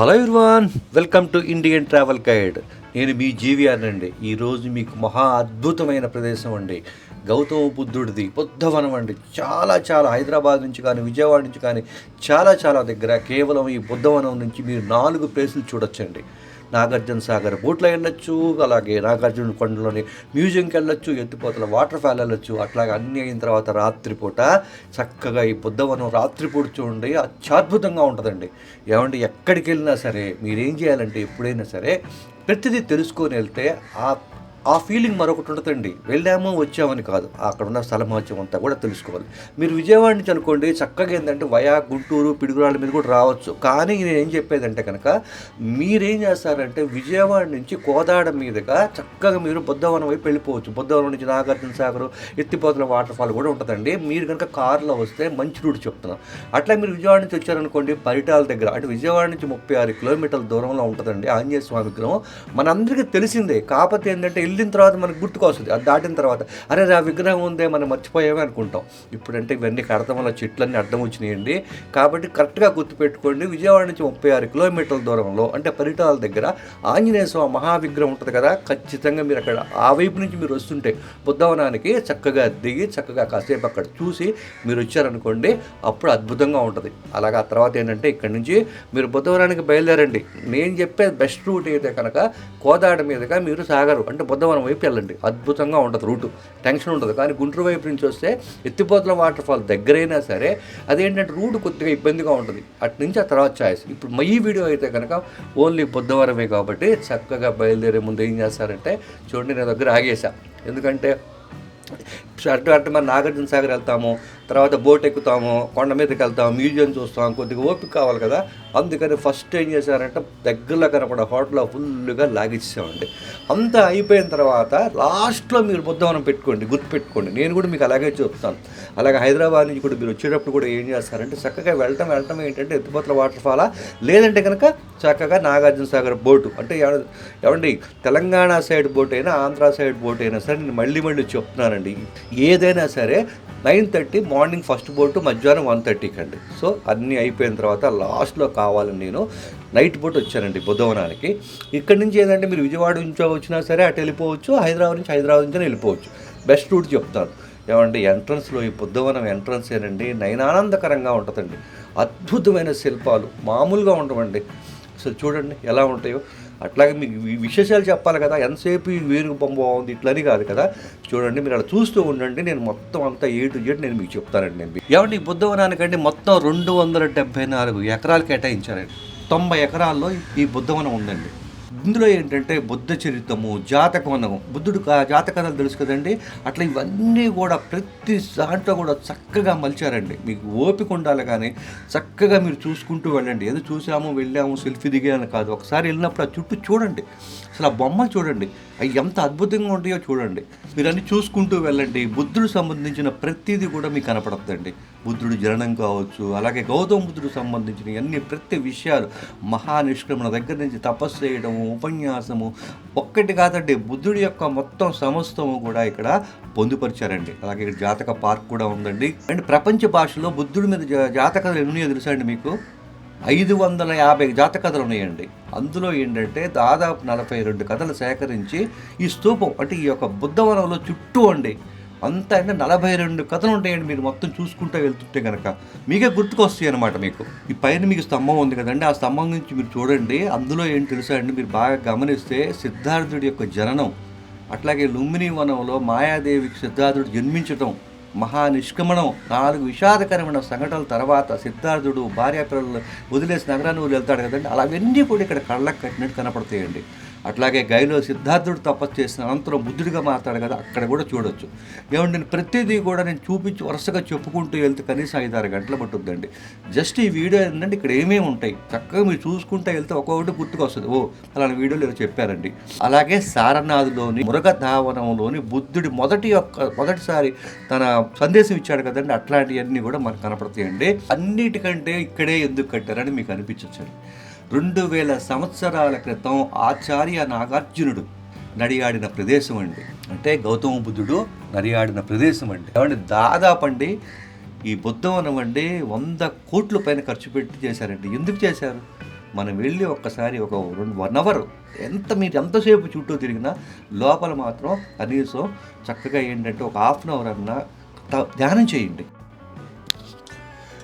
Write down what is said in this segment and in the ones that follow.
Hello Irwan welcome to Indian travel guide. నేను మీ GVR అండి ఈరోజు మీకు మహా అద్భుతమైన ప్రదేశం అండి. గౌతమ బుద్ధుడిది బుద్ధవనం అండి. చాలా చాలా హైదరాబాద్ నుంచి కానీ విజయవాడ నుంచి కానీ చాలా చాలా దగ్గర కేవలం ఈ బుద్ధవనం నుంచి మీరు నాలుగు ప్లేసులు చూడొచ్చండి. నాగార్జున సాగర్ బోట్లు వెళ్ళొచ్చు అలాగే నాగార్జున కొండలోని మ్యూజియంకి వెళ్ళొచ్చు ఎత్తిపోతల వాటర్ ఫాల్ వెళ్ళొచ్చు. అట్లాగే అన్నీ అయిన తర్వాత రాత్రిపూట చక్కగా ఈ బుద్ధవనం రాత్రిపూట చూడండి అత్యద్భుతంగా ఉంటుందండి. ఏమంటే ఎక్కడికి వెళ్ళినా సరే మీరేం చేయాలంటే ఎప్పుడైనా సరే ప్రతిదీ తెలుసుకొని వెళ్తే ఆ ఆ ఫీలింగ్ మరొకటి ఉంటుందండి. వెళ్ళాము వచ్చామని కాదు. అక్కడ ఉన్న స్థలమహత్యం అంతా కూడా తెలుసుకోవాలి. మీరు విజయవాడ నుంచి అనుకోండి చక్కగా ఏంటంటే వయా గుంటూరు పిడుగురాళ్ళ మీద కూడా రావచ్చు. కానీ నేను ఏం చెప్పేదంటే కనుక మీరేం చేస్తారంటే విజయవాడ నుంచి కోదాడ మీదుగా చక్కగా మీరు బుద్ధవనం వైపు వెళ్ళిపోవచ్చు. బుద్ధవనం నుంచి నాగార్జున సాగర్ ఎత్తిపోతల వాటర్ ఫాల్ కూడా ఉంటుందండి. మీరు కనుక కారులో వస్తే మంచి రూట్ చెప్తున్నాను అట్లా మీరు విజయవాడ నుంచి వచ్చారనుకోండి పరిటాల దగ్గర అంటే విజయవాడ నుంచి ముప్పై ఆరు కిలోమీటర్ల దూరంలో ఉంటుందండి ఆంజనేయ స్వామి విగ్రహం. మనందరికీ తెలిసిందే. కాకపోతే ఏంటంటే వెళ్ళిన తర్వాత మనకు గుర్తుకొస్తుంది అది దాటిన తర్వాత అరే ఆ విగ్రహం ఉందే మనం మర్చిపోయామే అనుకుంటాం. ఇప్పుడంటే ఇవన్నీ కడతాం వల్ల చెట్లన్నీ అర్థం వచ్చినాయండి. కాబట్టి కరెక్ట్గా గుర్తుపెట్టుకోండి విజయవాడ నుంచి ముప్పై ఆరు కిలోమీటర్ల దూరంలో అంటే పరిటాల దగ్గర ఆంజనేయ స్వామి మహావిగ్రహం ఉంటుంది కదా ఖచ్చితంగా మీరు అక్కడ ఆ వైపు నుంచి మీరు వస్తుంటే బుద్ధవనానికి చక్కగా దిగి చక్కగా కాసేపు అక్కడ చూసి మీరు వచ్చారనుకోండి అప్పుడు అద్భుతంగా ఉంటుంది. అలాగే ఆ తర్వాత ఏంటంటే ఇక్కడ నుంచి మీరు బుద్ధవనానికి బయలుదేరండి. నేను చెప్పే బెస్ట్ రూట్ అయితే కనుక కోదాడ మీదుగా మీరు సాగరు. అంటే బుద్ధవనం వైపు వెళ్ళండి. అద్భుతంగా ఉంటుంది రూటు. టెన్షన్ ఉంటుంది. కానీ గుంటూరు వైపు నుంచి వస్తే ఎత్తిపోతల వాటర్ ఫాల్ దగ్గరైనా సరే అదేంటంటే రూట్ కొద్దిగా ఇబ్బందిగా ఉంటుంది. అటు నుంచి ఆ తర్వాత ఛాయిస్ ఇప్పుడు మై వీడియో అయితే కనుక ఓన్లీ బుద్ధవరమే కాబట్టి చక్కగా బయలుదేరే ముందు ఏం చేస్తారంటే చూడండి నా దగ్గర ఆగేశా ఎందుకంటే అటు అటు మరి నాగార్జున సాగర్ వెళ్తాము. తర్వాత బోట్ ఎక్కుతాము కొండ మీదకి వెళ్తాము మ్యూజియం చూస్తాం కొద్దిగా ఓపిక కావాలి కదా. అందుకని ఫస్ట్ ఏం చేశారంటే దగ్గరలో కనపడే హోటల్లో ఫుల్గా లాగిచ్చామండి అంతా అయిపోయిన తర్వాత లాస్ట్లో మీరు బుద్ధవనం పెట్టుకోండి గుర్తు పెట్టుకోండి నేను కూడా మీకు అలాగే చెప్తాను. అలాగే హైదరాబాద్ నుంచి కూడా మీరు వచ్చేటప్పుడు కూడా ఏం చేస్తారంటే చక్కగా వెళ్ళటం వెళ్ళటం ఏంటంటే ఎత్తిపోతల వాటర్ ఫాలా. లేదంటే కనుక చక్కగా నాగార్జున సాగర్ బోటు. అంటే ఏమండి తెలంగాణ సైడ్ బోట్ అయినా ఆంధ్ర సైడ్ బోట్ అయినా సరే నేను మళ్ళీ మళ్ళీ చెప్తున్నానండి. ఏదైనా సరే nine thirty morning first boat మధ్యాహ్నం వన్ థర్టీకి అండి సో అన్నీ అయిపోయిన తర్వాత లాస్ట్లో కావాలని నేను నైట్ బోట్ వచ్చానండి బుద్ధవనానికి ఇక్కడి నుంచి ఏంటంటే మీరు విజయవాడ నుంచి వచ్చినా సరే అటు వెళ్ళిపోవచ్చు హైదరాబాద్ నుంచి హైదరాబాద్ నుంచి వెళ్ళిపోవచ్చు. బెస్ట్ రూట్ చెప్తాను. ఏమంటే ఎంట్రన్స్లో ఈ బుద్ధవనం ఎంట్రన్స్ ఏనండి నయనానందకరంగా ఉంటుందండి. అద్భుతమైన శిల్పాలు మామూలుగా ఉండవండి. అసలు చూడండి ఎలా ఉంటాయో. అట్లాగే మీకు ఈ విశేషాలు చెప్పాలి కదా ఎంతసేపు ఈ వేరుగు బొమ్మ బాగుంది ఇట్లని కాదు కదా. చూడండి మీరు అలా చూస్తూ ఉండండి నేను మొత్తం అంతా ఏ టు జెడ్ నేను మీకు చెప్తానండి నేను. ఏమంటే ఈ బుద్ధవనానికండి మొత్తం రెండు వందల డెబ్బై నాలుగు ఎకరాలు కేటాయించారండి. తొంభై ఎకరాల్లో ఈ బుద్ధవనం ఉందండి. ఇందులో ఏంటంటే బుద్ధ చరిత్రము జాతకవనం బుద్ధుడు కా- జాతకథలు తెలుసు కదండి? అట్లా ఇవన్నీ కూడా ప్రతి దాంట్లో కూడా చక్కగా మలిచారండి. మీకు ఓపిక ఉండాలి కానీ చక్కగా మీరు చూసుకుంటూ వెళ్ళండి. ఏదో చూసాము వెళ్ళాము సెల్ఫీ దిగాను కాదు. ఒకసారి వెళ్ళినప్పుడు ఆ చుట్టూ చూడండి. అసలు ఆ బొమ్మలు చూడండి. అవి ఎంత అద్భుతంగా ఉంటాయో చూడండి. మీరు అన్ని చూసుకుంటూ వెళ్ళండి. బుద్ధుడు సంబంధించిన ప్రతిదీ కూడా మీకు కనపడుతుందండి బుద్ధుడు జననం కావచ్చు అలాగే గౌతమ బుద్ధుడు సంబంధించిన అన్ని ప్రతి విషయాలు మహానిష్క్రమణ దగ్గర నుంచి తపస్సు చేయడము ఉపన్యాసము ఒక్కటి కాదండి. బుద్ధుడి యొక్క మొత్తం సమస్తము కూడా ఇక్కడ పొందుపరిచారండి. అలాగే ఇక్కడ జాతక పార్క్ కూడా ఉందండి. అండ్ ప్రపంచ భాషలో బుద్ధుడి మీద జాతకాలు ఎన్నో తెలుసా అండి మీకు? ఐదు వందల యాభై జాతకథలు ఉన్నాయండి. అందులో ఏంటంటే దాదాపు నలభై రెండు కథలు సేకరించి ఈ స్తూపం అంటే ఈ యొక్క బుద్ధవనంలో చుట్టూ అండి. అంత అంటే నలభై రెండు కథలు ఉంటాయండి మీరు మొత్తం చూసుకుంటూ వెళ్తుంటే కనుక మీకే గుర్తుకొస్తాయి అనమాట మీకు. ఈ పైన మీకు స్తంభం ఉంది కదండి ఆ స్తంభం నుంచి మీరు చూడండి. అందులో ఏం తెలుసా అండి మీరు బాగా గమనిస్తే సిద్ధార్థుడి యొక్క జననం అట్లాగే లుంబిని వనంలో మాయాదేవికి సిద్ధార్థుడు జన్మించటం మహా నిష్క్రమణం నాలుగు విషాదకరమైన సంఘటనల తర్వాత సిద్ధార్థుడు భార్య పిల్లలు వదిలేసి నగరాన్ని వదిలి వెళ్తాడు కదండి. అలా అవన్నీ కూడా ఇక్కడ కళ్ళకు కట్టినట్టు కనపడతాయండి. అట్లాగే గైలో సిద్ధార్థుడు తపస్సు చేసిన అనంతరం బుద్ధుడిగా మాట్లాడు కదా అక్కడ కూడా చూడొచ్చు. ఏమంటే నేను ప్రతిదీ కూడా నేను చూపించి వరుసగా చెప్పుకుంటూ వెళ్తే కనీసం ఐదు ఆరు గంటలు పట్టుద్దండి. జస్ట్ ఈ వీడియో ఏంటంటే ఇక్కడ ఏమేమి ఉంటాయి? చక్కగా మీరు చూసుకుంటూ వెళ్తే ఒక్కొక్కటి గుర్తుకొస్తుంది ఓ అలాంటి వీడియోలు ఏదో చెప్పారండి. అలాగే సారనాథ్లోని మృగధావనంలోని బుద్ధుడి మొదటి యొక్క మొదటిసారి తన సందేశం ఇచ్చాడు కదండి అట్లాంటివన్నీ కూడా మనకు కనపడతాయండి. అన్నిటికంటే ఇక్కడే ఎందుకు కట్టారని మీకు అనిపించవచ్చు రెండు వేల సంవత్సరాల క్రితం ఆచార్య నాగార్జునుడు నడియాడిన ప్రదేశం అండి. అంటే గౌతమ బుద్ధుడు నడియాడిన ప్రదేశం అండి. కాబట్టి దాదాపు అండి ఈ బుద్ధవనం అండి వంద కోట్ల పైన ఖర్చు పెట్టి చేశారండి. ఎందుకు చేశారు? మనం వెళ్ళి ఒక్కసారి ఒక రెండు వన్ అవర్ ఎంత మీరు ఎంతసేపు చుట్టూ తిరిగినా లోపల మాత్రం కనీసం చక్కగా ఏంటంటే ఒక హాఫ్ అన్ అవర్ అన్నా ధ్యానం చేయండి.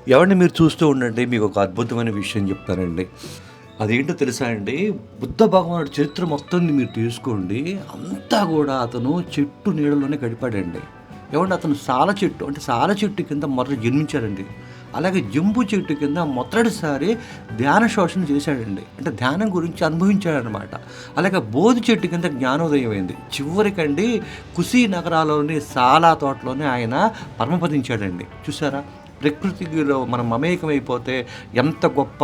ఎవరిని మీరు చూస్తూ ఉండండి మీకు ఒక అద్భుతమైన విషయం చెప్తానండి. అదేంటో తెలుసా అండి? బుద్ధ భగవానుడి చరిత్ర మొత్తం మీరు తీసుకోండి అంతా కూడా అతను చెట్టు నీడలోనే గడిపాడండి. ఏమంటే అతను సాల చెట్టు అంటే సాల చెట్టు కింద మొదట జన్మించాడండి. అలాగే జంబు చెట్టు కింద మొదటిసారి ధ్యాన శోషణ చేశాడండి. అంటే ధ్యానం గురించి అనుభవించాడనమాట అలాగే బోధి చెట్టు కింద జ్ఞానోదయం అయింది. చివరికండి కుసి నగరాలోని సాలా తోటలోనే ఆయన పరమపదించాడండి. చూసారా? ప్రకృతిలో మనం మమేకమైపోతే ఎంత గొప్ప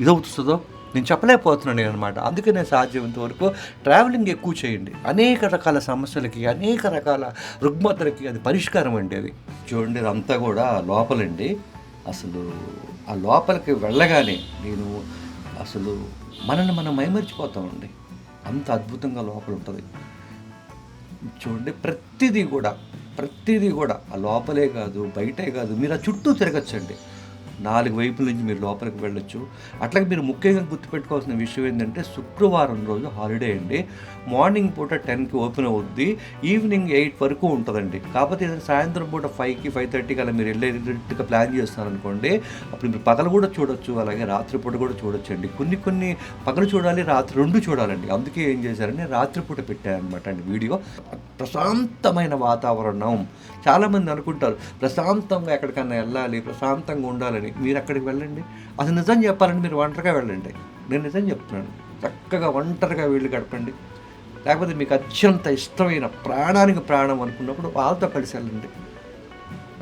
ఇదవుతుందో. నేను చెప్పలేకపోతున్నాను నేను అనమాట అందుకనే సాధ్యమైనంత వరకు ట్రావెలింగ్ ఎక్కువ చేయండి. అనేక రకాల సమస్యలకి అనేక రకాల రుగ్మతలకి అది పరిష్కారం అండి అది. చూడండి అదంతా కూడా లోపలండి. అసలు ఆ లోపలికి వెళ్ళగానే నేను అసలు మనల్ని మనం మైమర్చిపోతామండి. అంత అద్భుతంగా లోపల ఉంటుంది. చూడండి ప్రతిదీ కూడా ప్రతిదీ కూడా ఆ లోపలే కాదు బయటే కాదు మీరు ఆ చుట్టూ తిరగచ్చండి. నాలుగు వైపుల నుంచి మీరు లోపలికి వెళ్ళొచ్చు. అట్లాగే మీరు ముఖ్యంగా గుర్తుపెట్టుకోవాల్సిన విషయం ఏంటంటే శుక్రవారం రోజు హాలిడే అండి. మార్నింగ్ పూట టెన్కి ఓపెన్ అవుద్ది. ఈవినింగ్ ఎయిట్ వరకు ఉంటుందండి. కాకపోతే ఏదైనా సాయంత్రం పూట ఫైవ్కి ఫైవ్ థర్టీకి అలా మీరు వెళ్ళేటట్టుగా ప్లాన్ చేస్తారనుకోండి అప్పుడు మీరు పగలు కూడా చూడొచ్చు అలాగే రాత్రిపూట కూడా చూడొచ్చండి. కొన్ని కొన్ని పగలు చూడాలి రాత్రి రెండు చూడాలండి. అందుకే ఏం చేశారంటే రాత్రిపూట పెట్టారనమాట అండి వీడియో. ప్రశాంతమైన వాతావరణం. చాలామంది అనుకుంటారు ప్రశాంతంగా ఎక్కడికన్నా వెళ్ళాలి ప్రశాంతంగా ఉండాలని. మీరు అక్కడికి వెళ్ళండి. అసలు నిజం చెప్పాలంటే మీరు ఒంటరిగా వెళ్ళండి. నేను నిజం చెప్తున్నాను. చక్కగా ఒంటరిగా వీళ్ళు గడపండి. లేకపోతే మీకు అత్యంత ఇష్టమైన ప్రాణానికి ప్రాణం అనుకున్నప్పుడు వాళ్ళతో కలిసి వెళ్ళండి.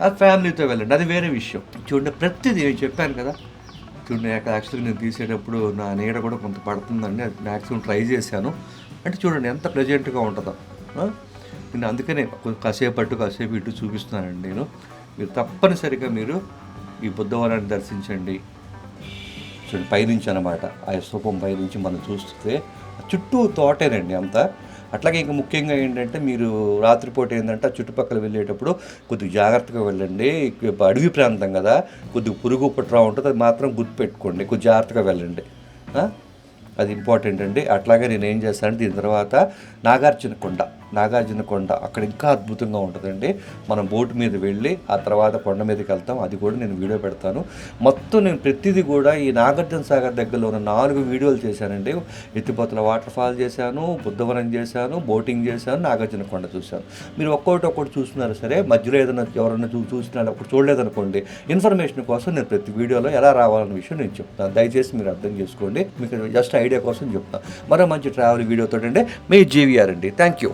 అది ఫ్యామిలీతో వెళ్ళండి. అది వేరే విషయం. చూడండి ప్రతిదీ నేను చెప్పాను కదా. చూడండి యాక్చువల్గా నేను తీసేటప్పుడు నా నీడ కూడా కొంత పడుతుందండి. అది మ్యాక్సిమం ట్రై చేశాను. అంటే చూడండి ఎంత ప్రెజెంట్గా ఉంటుందో. నేను అందుకనే కొ- కాసేపు అటు కాసేపు ఇటు చూపిస్తున్నానండి నేను. మీరు తప్పనిసరిగా మీరు ఈ బుద్ధవనాన్ని దర్శించండి. చూడండి పైనుంచి అనమాట ఆ స్థూపం పైనుంచి మనం చూస్తే చుట్టూ తోటేనండి అంతా. అట్లాగే ఇంకా ముఖ్యంగా ఏంటంటే మీరు రాత్రిపూట ఏంటంటే ఆ చుట్టుపక్కల వెళ్ళేటప్పుడు కొద్దిగా జాగ్రత్తగా వెళ్ళండి. అడవి ప్రాంతం కదా కొద్దిగా పురుగు పుట్రా ఉంటుంది అది మాత్రం గుర్తుపెట్టుకోండి. కొద్దిగా జాగ్రత్తగా వెళ్ళండి. అది ఇంపార్టెంట్ అండి. అట్లాగే నేను ఏం చేస్తానంటే దీని తర్వాత నాగార్జున కొండ నాగార్జున కొండ అక్కడ ఇంకా అద్భుతంగా ఉంటుందండి. మనం బోట్ మీద వెళ్ళి ఆ తర్వాత కొండ మీదకి వెళ్తాం. అది కూడా నేను వీడియో పెడతాను. మొత్తం నేను ప్రతిదీ కూడా ఈ నాగార్జున సాగర్ దగ్గరలో ఉన్న నాలుగు వీడియోలు చేశానండి. ఎత్తిపోతల వాటర్ ఫాల్ చేశాను బుద్ధవనం చేశాను బోటింగ్ చేశాను నాగార్జున కొండ చూశాను. మీరు ఒక్కొక్కటి ఒక్కటి చూస్తున్నారు సరే మధ్యలో ఏదైనా ఎవరైనా చూ చూసినా ఒకటి చూడలేదనుకోండి ఇన్ఫర్మేషన్ కోసం నేను ప్రతి వీడియోలో ఎలా రావాలనే విషయం నేను చెప్తాను. దయచేసి మీరు అర్థం చేసుకోండి. మీకు జస్ట్ ఐడియా కోసం చెప్తాను. మరో మంచి ట్రావెల్ వీడియోతో అండి మీ జీవీఆర్ అండి. Thank you.